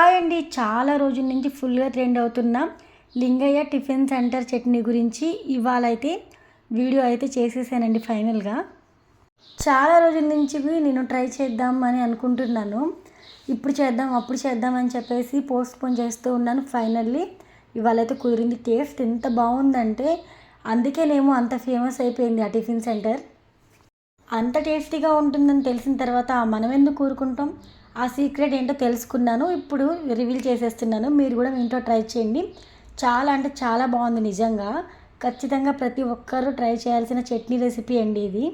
Hi అండి చాలా రోజుల నుంచి ఫుల్గా ట్రెండ్ అవుతున్న లింగయ్య టిఫిన్ సెంటర్ చట్నీ గురించి ఇవాళ అయితే వీడియో అయితే చేసేసానండి ఫైనల్గా. చాలా రోజుల నుంచి నేను ట్రై చేద్దాం అని అనుకుంటున్నాను. ఇప్పుడు చేద్దాం అప్పుడు చేద్దాం అని చెప్పేసి పోస్ట్ పోన్ చేస్తూ ఉన్నాను ఫైనల్లీ. ఇవాళ అయితే కుదిరింది టేస్ట్ ఎంత బాగుందంటే అందుకేనేమో అంత ఫేమస్ అయిపోయింది ఆ టిఫిన్ సెంటర్. అంత టేస్టీగా ఉంటుందని తెలిసిన తర్వాత మనం ఎందుకు కూరుకుంటాం ఆ సీక్రెట్ ఏంటో తెలుసుకున్నాను. ఇప్పుడు రివీల్ చేసేస్తున్నాను. మీరు కూడా మీ ఇంట్లో ట్రై చేయండి. చాలా అంటే చాలా బాగుంది నిజంగా. ఖచ్చితంగా ప్రతి ఒక్కరూ ట్రై చేయాల్సిన చట్నీ రెసిపీ అండి ఇది.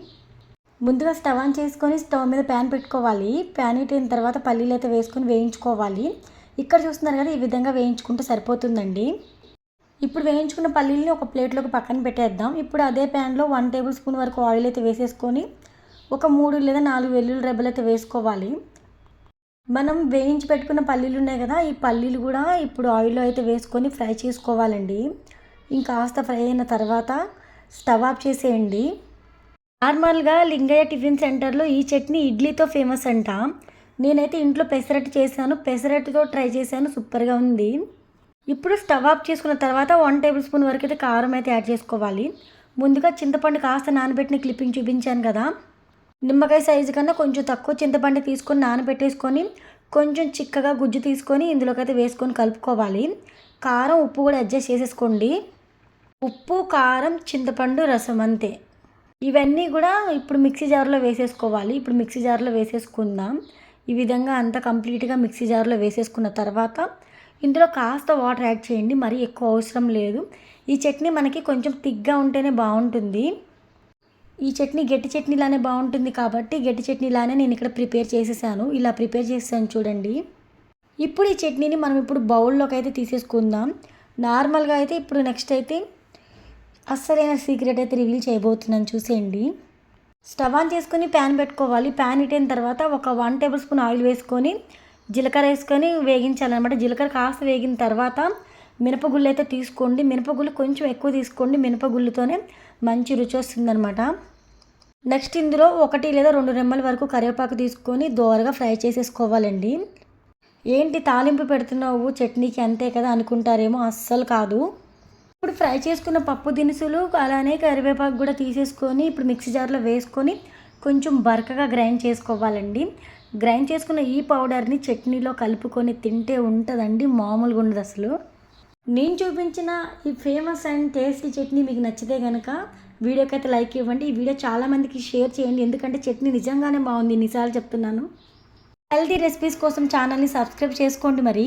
ముందుగా స్టవ్ ఆన్ చేసుకొని స్టవ్ మీద ప్యాన్ పెట్టుకోవాలి. ప్యాన్ పెట్టిన తర్వాత పల్లీలు అయితే వేసుకొని వేయించుకోవాలి. ఇక్కడ చూస్తున్నారు కదా ఈ విధంగా వేయించుకుంటే సరిపోతుందండి. ఇప్పుడు వేయించుకున్న పల్లీలని ఒక ప్లేట్లోకి పక్కన పెట్టేద్దాం. ఇప్పుడు అదే ప్యాన్లో వన్ టేబుల్ స్పూన్ వరకు ఆయిల్ అయితే వేసేసుకొని ఒక మూడు లేదా నాలుగు వెల్లుల్లి రెబ్బలు అయితే వేసుకోవాలి. మనం వేయించి పెట్టుకున్న పల్లీలు ఉన్నాయి కదా ఈ పల్లీలు కూడా ఇప్పుడు ఆయిల్లో అయితే వేసుకొని ఫ్రై చేసుకోవాలండి. ఇంకాస్త ఫ్రై అయిన తర్వాత స్టవ్ ఆఫ్ చేసేయండి. నార్మల్గా లింగయ్య టిఫిన్ సెంటర్లో ఈ చట్నీ ఇడ్లీతో ఫేమస్ అంట. నేనైతే ఇంట్లో పెసరట్టు చేశాను పెసరట్టుతో ట్రై చేశాను సూపర్గా ఉంది. ఇప్పుడు స్టవ్ ఆఫ్ చేసుకున్న తర్వాత వన్ టేబుల్ స్పూన్ వరకు అయితే కారం అయితే యాడ్ చేసుకోవాలి. ముందుగా చింతపండు కాస్త నానబెట్టిన క్లిప్పింగ్ చూపించాను కదా నిమ్మకాయ సైజు కన్నా కొంచెం తక్కువ చింతపండు తీసుకొని నానబెట్టేసుకొని కొంచెం చిక్కగా గుజ్జు తీసుకొని ఇందులోకైతే వేసుకొని కలుపుకోవాలి. కారం ఉప్పు కూడా అడ్జస్ట్ చేసేసుకోండి. ఉప్పు కారం చింతపండు రసం అంతే. ఇవన్నీ కూడా ఇప్పుడు మిక్సీ జార్లో వేసేసుకోవాలి. ఇప్పుడు మిక్సీ జార్లో వేసేసుకుందాం. ఈ విధంగా అంతా కంప్లీట్గా మిక్సీ జార్లో వేసేసుకున్న తర్వాత ఇందులో కాస్త వాటర్ యాడ్ చేయండి. మరీ ఎక్కువ అవసరం లేదు. ఈ చట్నీ మనకి కొంచెం థిక్గా ఉంటేనే బాగుంటుంది. ఈ చట్నీ గట్టి చట్నీలానే బాగుంటుంది కాబట్టి గట్టి చట్నీలానే నేను ఇక్కడ ప్రిపేర్ చేసేసాను. ఇలా ప్రిపేర్ చేసాను చూడండి. ఇప్పుడు ఈ చట్నీని మనం ఇప్పుడు బౌల్లోకి అయితే తీసేసుకుందాం. నార్మల్గా అయితే ఇప్పుడు నెక్స్ట్ అయితే అస్సలైన సీక్రెట్ అయితే రివీల్ చేయబోతున్నాను చూసేయండి. స్టవ్ ఆన్ చేసుకొని ప్యాన్ పెట్టుకోవాలి. ప్యాన్ ఇటైన తర్వాత ఒక వన్ టేబుల్ స్పూన్ ఆయిల్ వేసుకొని జీలకర్ర వేసుకొని వేగించాలన్నమాట. జీలకర్ర కాస్త వేగిన తర్వాత మినపగుళ్ళు అయితే తీసుకోండి. మినపగుళ్ళు కొంచెం ఎక్కువ తీసుకోండి. మినపగుళ్ళుతోనే మంచి రుచి వస్తుందన్నమాట. నెక్స్ట్ ఇందులో ఒకటి లేదా రెండు రెమ్మల వరకు కరివేపాకు తీసుకొని దోరగా ఫ్రై చేసేసుకోవాలండి. ఏంటి తాలింపు పెడుతున్నావు? చట్నీకి అంతే కదా అనుకుంటారేమో? అస్సలు కాదు. ఇప్పుడు ఫ్రై చేసుకున్న పప్పు దినుసులు అలానే కరివేపాకు కూడా తీసేసుకొని ఇప్పుడు మిక్సీ జార్లో వేసుకొని కొంచెం బరకగా గ్రైండ్ చేసుకోవాలండి. గ్రైండ్ చేసుకున్న ఈ పౌడర్ని చట్నీలో కలుపుకొని తింటే ఉంటుందండి. మామూలుగా ఉండదు అసలు. నేను చూపించిన ఈ ఫేమస్ అండ్ టేస్టీ చట్నీ మీకు నచ్చితే కనుక వీడియోకి అయితే లైక్ ఇవ్వండి. ఈ వీడియో చాలామందికి షేర్ చేయండి. ఎందుకంటే చట్నీ నిజంగానే బాగుంది. నిజాలు చెప్తున్నాను. హెల్తీ రెసిపీస్ కోసం ఛానల్ని సబ్స్క్రైబ్ చేసుకోండి మరి.